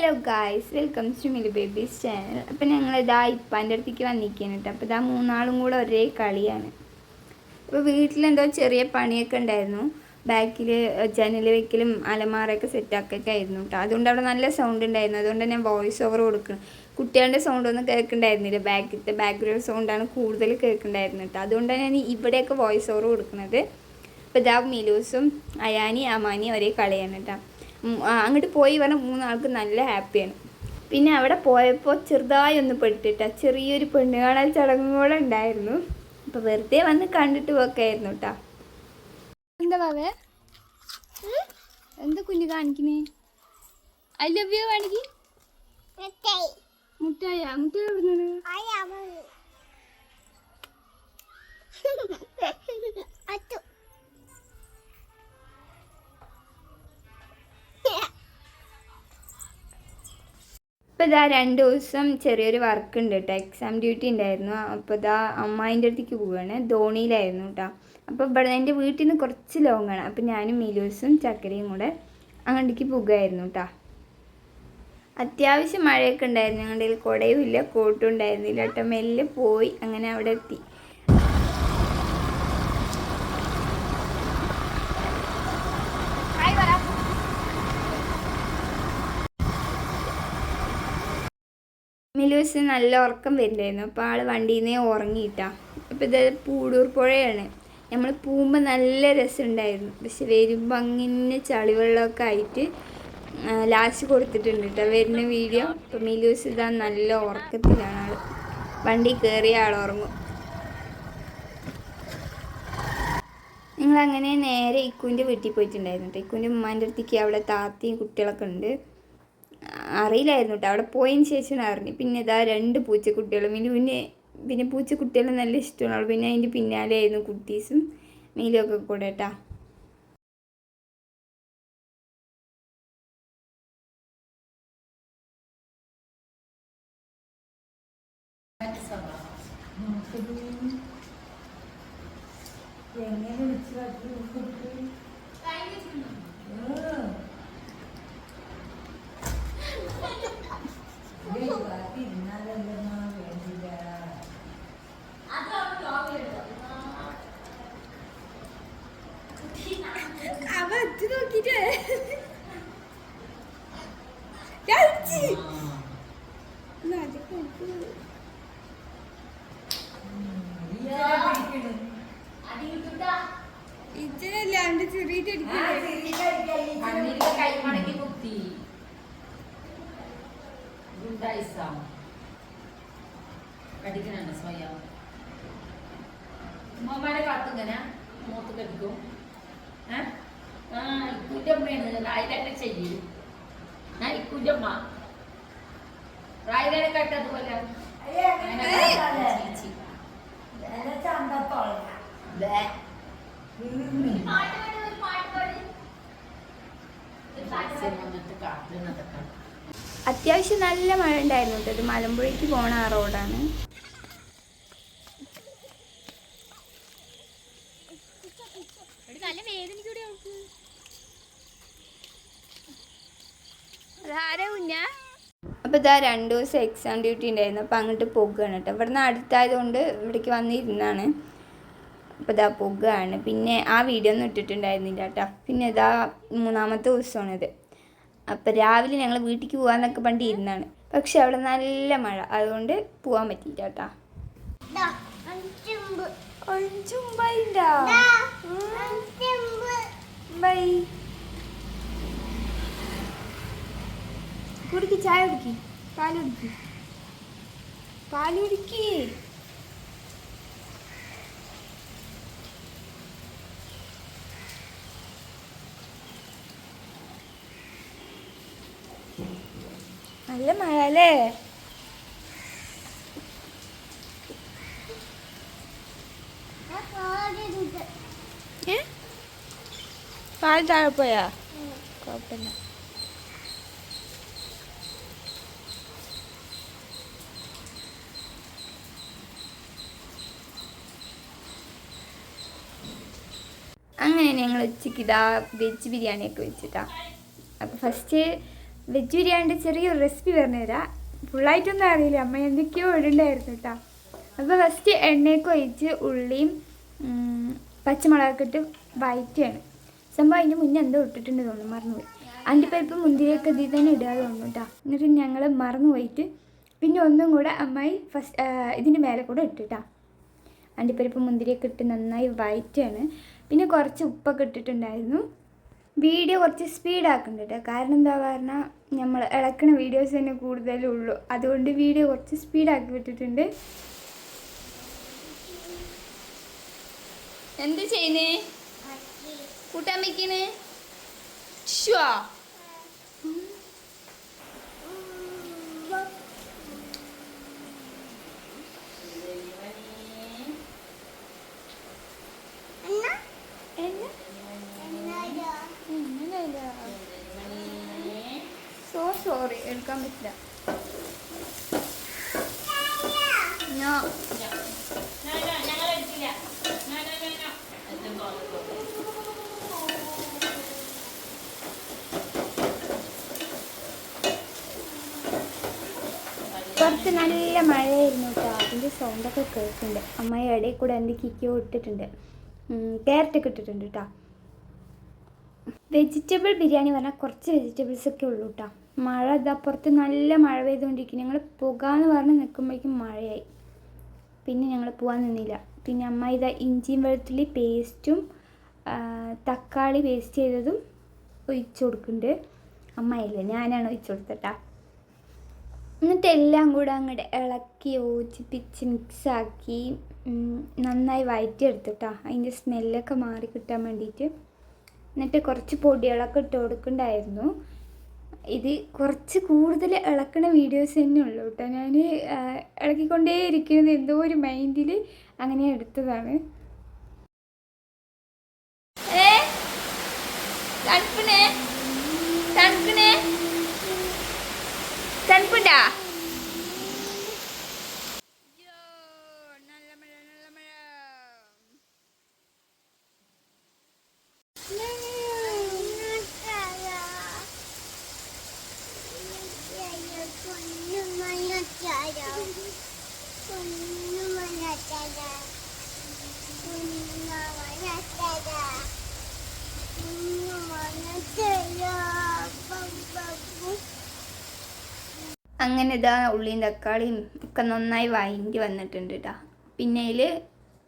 Hello guys welcome to Mili babies channel അപ്പം ഞങ്ങൾ ഇതാ ഇപ്പാന്റെ അടുത്തേക്ക് വന്നിരിക്കുകയാണ് കേട്ടോ അപ്പോൾ ഇതാ മൂന്നാളും കൂടെ ഒരേ കളിയാണ്. അപ്പോൾ വീട്ടിലെന്തോ ചെറിയ പണിയൊക്കെ ഉണ്ടായിരുന്നു. ബാക്കിൽ ജനൽ വെക്കലും അലമാറയൊക്കെ സെറ്റാക്കൊക്കെ ആയിരുന്നു കേട്ടോ അതുകൊണ്ട് അവിടെ നല്ല സൗണ്ട് ഉണ്ടായിരുന്നു. അതുകൊണ്ട് ഞാൻ വോയിസ് ഓവർ കൊടുക്കണം കുട്ടികളുടെ സൗണ്ടൊന്നും കേൾക്കണ്ടായിരുന്നില്ല. ബാക്കിലത്തെ ബാക്ക്ഗ്രൗണ്ട് സൗണ്ടാണ് കൂടുതൽ കേൾക്കണ്ടായിരുന്നു കേട്ടോ അതുകൊണ്ടാണ് ഞാൻ ഇവിടെയൊക്കെ വോയിസ് ഓവർ കൊടുക്കുന്നത് അപ്പോൾ ഇതാ മിലൂസും അയാനി അമാനി ഒരേ കളിയാണ് കേട്ടോ അങ്ങോട്ട് പോയി പറഞ്ഞാൽ മൂന്നാൾക്ക് നല്ല ഹാപ്പിയാണ്. പിന്നെ അവിടെ പോയപ്പോൾ ചെറുതായി ഒന്ന് പെട്ടിട്ട. ചെറിയൊരു പെണ്ണ് കാണാൻ ചടങ്ങും കൂടെ ഉണ്ടായിരുന്നു. അപ്പോൾ വെറുതെ വന്ന് കണ്ടിട്ട് പോക്കായിരുന്നു കേട്ടോ എന്താ ബാവേ എന്താ കുഞ്ഞു കാണിക്കുന്നേ? ഐ ലവ് യു കാണിക്ക്. മുട്ടായ. മുട്ടായ എവിടുന്നത് ഇപ്പോൾ ഇതാ രണ്ട് ദിവസം ചെറിയൊരു വർക്ക് ഉണ്ട് കേട്ടോ എക്സാം ഡ്യൂട്ടി ഉണ്ടായിരുന്നു അപ്പോൾ ഇതാ അമ്മായിന്റെ അടുത്തേക്ക് പോവുകയാണ് ധോണിയിലായിരുന്നു കേട്ടോ അപ്പോൾ ഇവിടെ എന്റെ വീട്ടിൽ നിന്ന് കുറച്ച് ലോങ്ങാണ് അപ്പോൾ ഞാനും മീലൂസും ചക്കരയും കൂടെ അങ്ങോട്ടേക്ക് പോകുമായിരുന്നു കേട്ടോ അത്യാവശ്യം മഴയൊക്കെ ഉണ്ടായിരുന്നു ഞങ്ങളുടെ കുടയും ഇല്ല കോട്ടും ഉണ്ടായിരുന്നില്ല കേട്ടോ മെല്ലെ പോയി അങ്ങനെ അവിടെ എത്തി. മിലൂസ് നല്ല ഉറക്കം വരുന്നുണ്ടായിരുന്നു. അപ്പോൾ ആൾ വണ്ടിയിൽ നിന്നേ ഉറങ്ങിയിട്ടാ. അപ്പോൾ ഇത് പൂടൂർ പുഴയാണ്. നമ്മൾ പോകുമ്പോൾ നല്ല രസമുണ്ടായിരുന്നു. പക്ഷെ വരുമ്പോൾ അങ്ങനെ ചളിവെള്ളമൊക്കെ ആയിട്ട് ലാസ്റ്റ് കൊടുത്തിട്ടുണ്ട് കേട്ടോ വരുന്ന വീഡിയോ. അപ്പോൾ മിലൂസ് ഇതാ നല്ല ഉറക്കത്തിലാണ് ആൾ വണ്ടി കയറിയ ആൾ ഉറങ്ങും. ഞങ്ങളങ്ങനെ നേരെ ഇക്കുവിന്റെ വീട്ടിൽ പോയിട്ടുണ്ടായിരുന്നു കേട്ടോ ഇക്കുവിന്റെ ഉമ്മാന്റെ അടുത്തേക്ക് അവിടെ താത്തയും കുട്ടികളൊക്കെ ഉണ്ട്. അറിയില്ലായിരുന്നു കേട്ടോ അവിടെ പോയതിന് ശേഷമാണ് അറിഞ്ഞു പിന്നെ ഇതാ രണ്ട് പൂച്ചക്കുട്ടികളും. മിനു പിന്നെ പിന്നെ പൂച്ചക്കുട്ടികളെ നല്ല ഇഷ്ടമാണ്. പിന്നെ അതിന്റെ പിന്നാലെ ആയിരുന്നു കുട്ടീസും മീലും ഒക്കെ കൂടെ കേട്ടാ? അവ ഗുണ്ടായിസ കടിക്കണ സ്വയം. ഉമ്മമാരെ കാത്തിങ്ങനെ മൂത്ത് കടിക്കും ഏ? ആ ഇക്കുന്റെ അമ്മയാണ് റായിലൊക്കെ ചെയ്യും. ഞാൻ ഇക്കുന്റെ അമ്മ റായിലെ കട്ടതുപോലെ പാട്ട് പാട്ട് വന്നിട്ട് കാട്ടുന്നതൊക്കെ അത്യാവശ്യം നല്ല മഴ ഉണ്ടായിരുന്നു കേട്ടോ. ഇത് മലമ്പുഴയ്ക്ക് പോണ ആ റോഡാണ്. അപ്പോൾ ഇതാ രണ്ട് ദിവസം എക്സാം ഡ്യൂട്ടി ഉണ്ടായിരുന്നു. അപ്പോൾ അങ്ങോട്ട് പോകുകയാണ് കേട്ടോ. ഇവിടുന്ന് അടുത്തായതുകൊണ്ട് ഇവിടേക്ക് വന്നിരുന്നാണ് അപ്പോൾ ഇതാ പോകുകയാണ്. പിന്നെ ആ വീഡിയോ ഒന്നും ഇട്ടിട്ടുണ്ടായിരുന്നില്ല കേട്ടോ. പിന്നെ ഇതാ മൂന്നാമത്തെ ദിവസമാണിത്. അപ്പോൾ രാവിലെ ഞങ്ങൾ വീട്ടിലേക്ക് പോകാമെന്നൊക്കെ പണ്ട് ഇരുന്നാണ്. പക്ഷെ അവിടെ നല്ല മഴ. അതുകൊണ്ട് പോകാൻ പറ്റിയില്ല കേട്ടാ. കുടിക്ക് ചായ കുടിക്ക്. പാൽ കുടിക്ക്. പാൽ കുടിക്ക്. നല്ല മഴ അല്ലേ പാൽ താഴെ പോയാ? കുഴപ്പമില്ല. അങ്ങനെ ഞങ്ങൾ ഉച്ചയ്ക്ക് ഇതാ വെജ് ബിരിയാണിയൊക്കെ വെച്ചിട്ടാ. അപ്പോൾ ഫസ്റ്റ് വെജ് ബിരിയാണിന്റെ ചെറിയൊരു റെസിപ്പി പറഞ്ഞുതരാം. ഫുള്ളായിട്ടൊന്നും അറിയില്ല. അമ്മ എന്തൊക്കെയോ ഇടണ്ടായിരുന്നു കേട്ടോ അപ്പോൾ ഫസ്റ്റ് എണ്ണയൊക്കെ ഒഴിച്ച് ഉള്ളിയും പച്ചമുളകൊക്കെ ഇട്ട് വയറ്റുകയാണ്. സംഭവം അതിന് മുന്നേ എന്തോ ഇട്ടിട്ടുണ്ട് തോന്നുന്നു. മറന്നുപോയി. അണ്ടിപ്പരിപ്പ് മുന്തിരിയൊക്കെ ഇതിൽ തന്നെ ഇടുക തോന്നുന്നു കേട്ടോ എന്നിട്ട് ഞങ്ങൾ മറന്നു പോയിട്ട് പിന്നെ ഒന്നും കൂടെ അമ്മായി ഫസ്റ്റ് ഇതിന്റെ മേലെ കൂടെ ഇട്ടിട്ടാ അണ്ടിപ്പരിപ്പ് മുന്തിരിയൊക്കെ ഇട്ട് നന്നായി വയറ്റാണ് പിന്നെ കുറച്ച് ഉപ്പൊക്കെ ഇട്ടിട്ടുണ്ടായിരുന്നു. വീഡിയോ കുറച്ച് സ്പീഡാക്കുന്നുണ്ട് കേട്ടോ കാരണം എന്താ പറഞ്ഞാൽ നമ്മൾ ഇളക്കുന്ന വീഡിയോസ് തന്നെ കൂടുതലേ ഉള്ളൂ. അതുകൊണ്ട് വീഡിയോ കുറച്ച് സ്പീഡാക്കി വിട്ടിട്ടുണ്ട്. എന്ത് ചെയ്യുന്നേ? കൂട്ടാൻ വയ്ക്കുന്നേ ഷ്വാ സോ സോറി എടുക്കാൻ പറ്റില്ല. പുറത്ത് നല്ല മഴയായിരുന്നു കേട്ടോ. അതിന്റെ സൗണ്ടൊക്കെ കേൾക്കുന്നുണ്ട്. അമ്മയുടെ ഇടയിൽ കൂടെ എന്തൊക്കെയോ ഇട്ടിട്ടുണ്ട്. ക്യാരറ്റൊക്കെ ഇട്ടിട്ടുണ്ട് കേട്ടോ. വെജിറ്റബിൾ ബിരിയാണി പറഞ്ഞാൽ കുറച്ച് വെജിറ്റബിൾസ് ഒക്കെ ഉള്ളൂ കേട്ടോ മഴ ഇതാ പുറത്ത് നല്ല മഴ പെയ്തുകൊണ്ടിരിക്കും ഞങ്ങൾ പോകാമെന്ന് പറഞ്ഞ് നിൽക്കുമ്പോഴേക്കും മഴയായി. പിന്നെ ഞങ്ങൾ പോകാൻ നിന്നില്ല. പിന്നെ അമ്മ ഇതാ ഇഞ്ചിയും വെളുത്തുള്ളി പേസ്റ്റും തക്കാളി പേസ്റ്റ് ചെയ്തതും ഒഴിച്ചു കൊടുക്കുന്നുണ്ട്. അമ്മയില്ല ഞാനാണ് ഒഴിച്ചു കൊടുത്തട്ടാ എന്നിട്ട് എല്ലാം കൂടെ അങ്ങോട്ട് ഇളക്കി യോജിപ്പിച്ച് മിക്സാക്കി നന്നായി വഴറ്റിയെടുത്തിട്ടാ അതിന്റെ സ്മെല്ലൊക്കെ മാറി കിട്ടാൻ വേണ്ടിയിട്ട്. എന്നിട്ട് കുറച്ച് പൊടികളൊക്കെ ഇട്ട് കൊടുക്കണ്ടായിരുന്നു ഇത് കുറച്ച് കൂടുതൽ ഇളക്കണ വീഡിയോസ് തന്നെ ഉള്ളൂ കേട്ടോ. ഞാൻ ഇളക്കിക്കൊണ്ടേ ഇരിക്കുന്നത് എന്തോ ഒരു മൈൻഡിൽ അങ്ങനെ എടുത്തതാണ്. തണുപ്പുണ്ടാ? അങ്ങനെ ഇതാ ഉള്ളിയും തക്കാളിയും ഒക്കെ നന്നായി വാങ്ങി വന്നിട്ടുണ്ട് കേട്ടോ പിന്നെ അതിൽ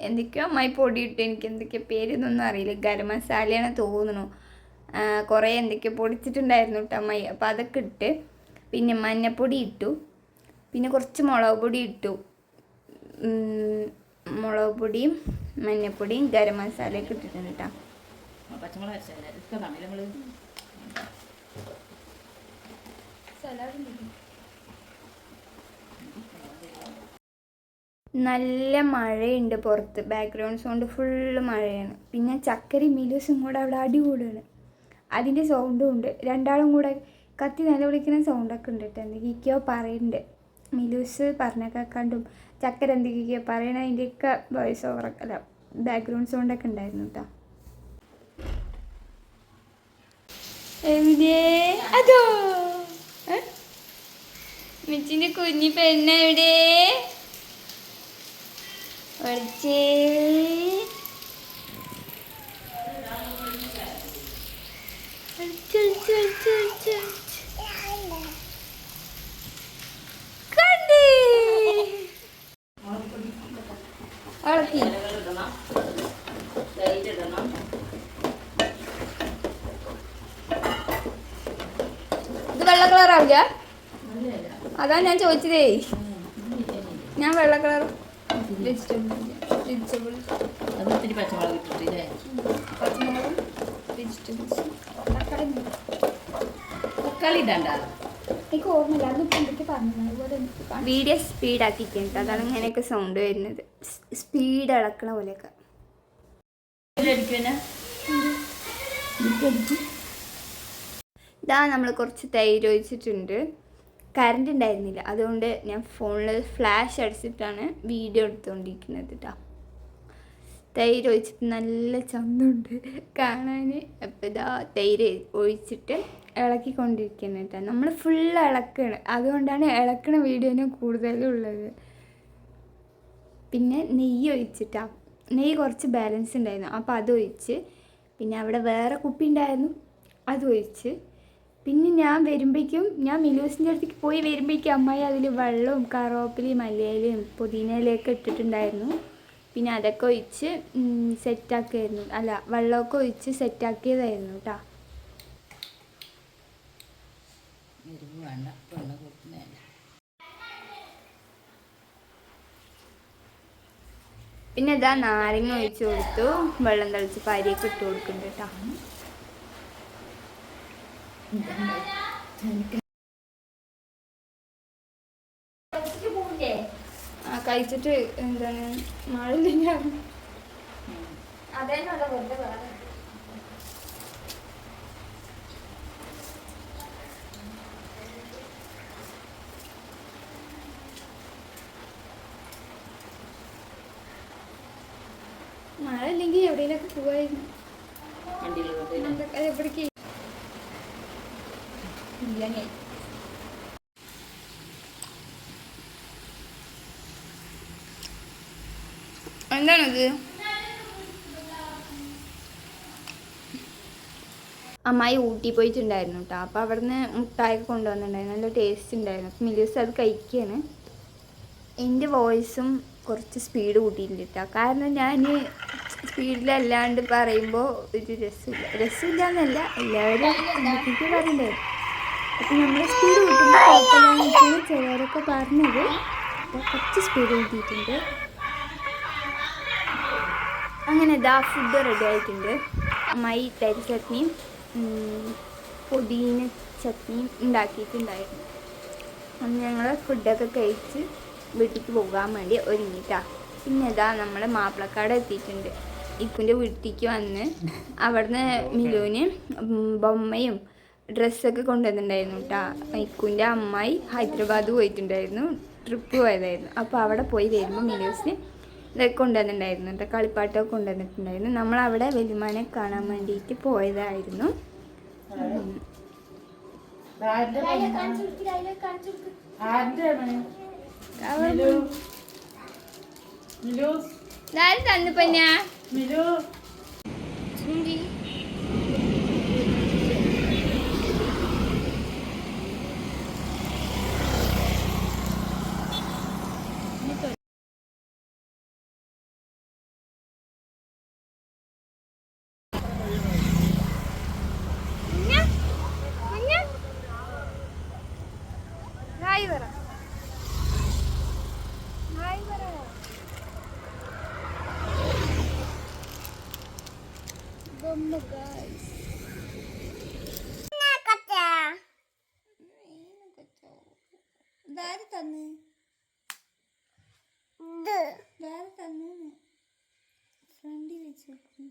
എന്തൊക്കെയോ അമ്മായി പൊടിയിട്ട് എനിക്ക് എന്തൊക്കെയോ പേരൊന്നും അറിയില്ല. ഗരം മസാലയാണ് തോന്നുന്നു. കുറേ എന്തൊക്കെയോ പൊടിച്ചിട്ടുണ്ടായിരുന്നു കേട്ടോ അമ്മായി. അപ്പോൾ അതൊക്കെ ഇട്ട് പിന്നെ മഞ്ഞപ്പൊടി ഇട്ടു. പിന്നെ കുറച്ച് മുളക് പൊടി ഇട്ടു. മുളക് പൊടിയും മഞ്ഞപ്പൊടിയും ഗരം മസാലയൊക്കെ ഇട്ടിട്ടുണ്ട് കേട്ടോ പച്ചമുളക് അരച്ചല്ലേ ഇഷ്ടമാണ് നമ്മൾ നല്ല മഴയുണ്ട് പുറത്ത്. ബാക്ക്ഗ്രൗണ്ട് സൗണ്ട് ഫുള്ള് മഴയാണ്. പിന്നെ ചക്കരി മിലൂസും കൂടെ അവിടെ അടികൂടാണ്. അതിന്റെ സൗണ്ടും ഉണ്ട്. രണ്ടാളും കൂടെ കത്തി നിലവിളിക്കുന്ന സൗണ്ടൊക്കെ ഉണ്ട് കേട്ടോ. എന്തൊക്കെയൊക്കെയോ പറയുന്നുണ്ട് മിലൂസ് പറഞ്ഞ കേൾക്കാണ്ടും ചക്കര എന്തൊക്കെയൊക്കെയോ പറയണ അതിന്റെയൊക്കെ വോയിസ് ഓവർ അല്ല ബാക്ക്ഗ്രൗണ്ട് സൗണ്ടൊക്കെ ഉണ്ടായിരുന്നു കേട്ടോ. എവിടെ? അതോ? മിച്ചിന്റെ കുഞ്ഞി പെണ്ണെവിടെ? ഒളിച്ച് ഒളിച്ച് ഒളിച്ച് ഒളിച്ച് ഒളിച്ച്. കണ്ടേ അളക്കി ഇടണം തൈര് ഇടണം ഇത് വെള്ള കളറാവില്ല നല്ലതല്ല അതാ ഞാൻ ചോദിച്ചതേ. ഞാൻ വെള്ള കളർ വെജിറ്റബിൾ വെജിറ്റബിൾ അത് ഇത്തിരി പച്ചമുളക് ഇട്ടിട്ടില്ലേ പച്ചമുളകും വെജിറ്റബിൾസും തക്കാളി തക്കാളി ഇടണ്ട. എനിക്ക് ഓർമ്മയില്ല. അതിപ്പോൾ എന്തൊക്കെ പറഞ്ഞു അതുപോലെ വീഡിയോ സ്പീഡാക്കിയിട്ടുണ്ട് അതാണ് ഇങ്ങനെയൊക്കെ സൗണ്ട് വരുന്നത്. സ്പീഡ് ഇളക്കണ പോലെയൊക്കെ. ഇതാ നമ്മൾ കുറച്ച് തൈര് ഒഴിച്ചിട്ടുണ്ട്. കറണ്ട് ഉണ്ടായിരുന്നില്ല. അതുകൊണ്ട് ഞാൻ ഫോണിൽ ഫ്ലാഷ് അടിച്ചിട്ടാണ് വീഡിയോ എടുത്തുകൊണ്ടിരിക്കുന്നത് കേട്ടോ തൈര് ഒഴിച്ചിട്ട് നല്ല ചന്തമുണ്ട്. കാണാൻ അപ്പോൾ ഇതാ തൈര് ഒഴിച്ചിട്ട് ഇളക്കിക്കൊണ്ടിരിക്കുന്നത് കേട്ടോ നമ്മൾ ഫുൾ ഇളക്കണം. അതുകൊണ്ടാണ് ഇളക്കണ വീഡിയോന് കൂടുതലും ഉള്ളത്. പിന്നെ നെയ്യ് ഒഴിച്ചിട്ടാ. നെയ്യ് കുറച്ച് ബാലൻസ് ഉണ്ടായിരുന്നു. അപ്പോൾ അത് ഒഴിച്ച് പിന്നെ അവിടെ വേറെ കുപ്പി ഉണ്ടായിരുന്നു. അത് ഒഴിച്ച് പിന്നെ ഞാൻ വരുമ്പോഴേക്കും ഞാൻ മിലൂസിന്റെ അടുത്തേക്ക് പോയി വരുമ്പോഴേക്കും അമ്മായി അതിൽ വെള്ളവും കറുവേപ്പിലയും മല്ലിയിലയും പുതിനയിലൊക്കെ ഇട്ടിട്ടുണ്ടായിരുന്നു. പിന്നെ അതൊക്കെ ഒഴിച്ച് സെറ്റാക്കിയായിരുന്നു. അല്ല വെള്ളമൊക്കെ ഒഴിച്ച് സെറ്റാക്കിയതായിരുന്നു കേട്ടോ പിന്നെ ഇതാ നാരങ്ങ ഒഴിച്ച് കൊടുത്തു. വെള്ളം തളിച്ച് പരിയൊക്കെ ഇട്ട് കൊടുക്കുന്നുണ്ട് കേട്ടോ ആ കഴിച്ചിട്ട് എന്താണ് മഴ പറയാം മഴ ഇല്ലെങ്കിൽ എവിടെയെങ്കിലൊക്കെ പോവായിരുന്നു എവിടേക്ക് ഇല്ലെങ്കിൽ എന്താണത്? അമ്മായി ഊട്ടി പോയിട്ടുണ്ടായിരുന്നു കേട്ടോ അപ്പോൾ അവിടുന്ന് മുട്ടായൊക്കെ കൊണ്ടുവന്നിട്ടുണ്ടായിരുന്നു. നല്ല ടേസ്റ്റ് ഉണ്ടായിരുന്നു. അപ്പം മിലിസ് അത് കഴിക്കുകയാണ് എന്റെ വോയിസും കുറച്ച് സ്പീഡ് കൂട്ടിയിട്ടുണ്ട് കേട്ടോ കാരണം ഞാൻ സ്പീഡിലല്ലാണ്ട് പറയുമ്പോൾ ഒരു രസമില്ല. രസമില്ല എന്നല്ല എല്ലാവരും പറയണ്ടേ അപ്പം നമ്മൾ സ്പീഡ് കൂട്ടുമ്പോൾ കുഴപ്പമില്ലാന്ന് ചിലരൊക്കെ പറഞ്ഞത് അപ്പോൾ കുറച്ച് സ്പീഡ് കൂട്ടിയിട്ടുണ്ട്. അങ്ങനെ ഇതാ ഫുഡ് റെഡി ആയിട്ടുണ്ട്. അമ്മായി തരി ചട്നിയും പുതിന ചട്നിയും ഉണ്ടാക്കിയിട്ടുണ്ടായിരുന്നു. അന്ന് ഞങ്ങൾ ഫുഡൊക്കെ കഴിച്ച് വീട്ടിലേക്ക് പോകാൻ വേണ്ടി ഒരുങ്ങിട്ടാ പിന്നെ ഇതാ നമ്മൾ മാപ്പിളക്കാട് എത്തിയിട്ടുണ്ട്. ഇക്കുന്റെ വീട്ടിലേക്ക് വന്ന് അവിടുന്ന് മിലുവിന് ബൊമ്മയും ഡ്രസ്സൊക്കെ കൊണ്ടുവന്നിട്ടുണ്ടായിരുന്നു കേട്ടോ ഇക്കുന്റെ അമ്മായി ഹൈദരാബാദ് പോയിട്ടുണ്ടായിരുന്നു. ട്രിപ്പ് പോയതായിരുന്നു. അപ്പോൾ അവിടെ പോയി വരുമ്പോൾ മിനിസിന് ഇതൊക്കെ കൊണ്ടുവന്നിട്ടുണ്ടായിരുന്നു. കേട്ടോ കളിപ്പാട്ടമൊക്കെ കൊണ്ടുവന്നിട്ടുണ്ടായിരുന്നു. നമ്മളവിടെ വലിമാനെ കാണാൻ വേണ്ടിയിട്ട് പോയതായിരുന്നു. ഉം. അവൾ-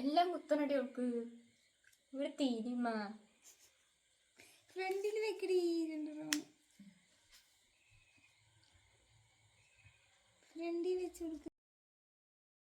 എല്ലാം കുത്തനടി ഓൾക്ക്. ഇവിടെ തീരുമ ഫ്രണ്ടിൽ വെക്കടി ഫ്രണ്ടിൽ വെച്ച് കൊടുക്ക.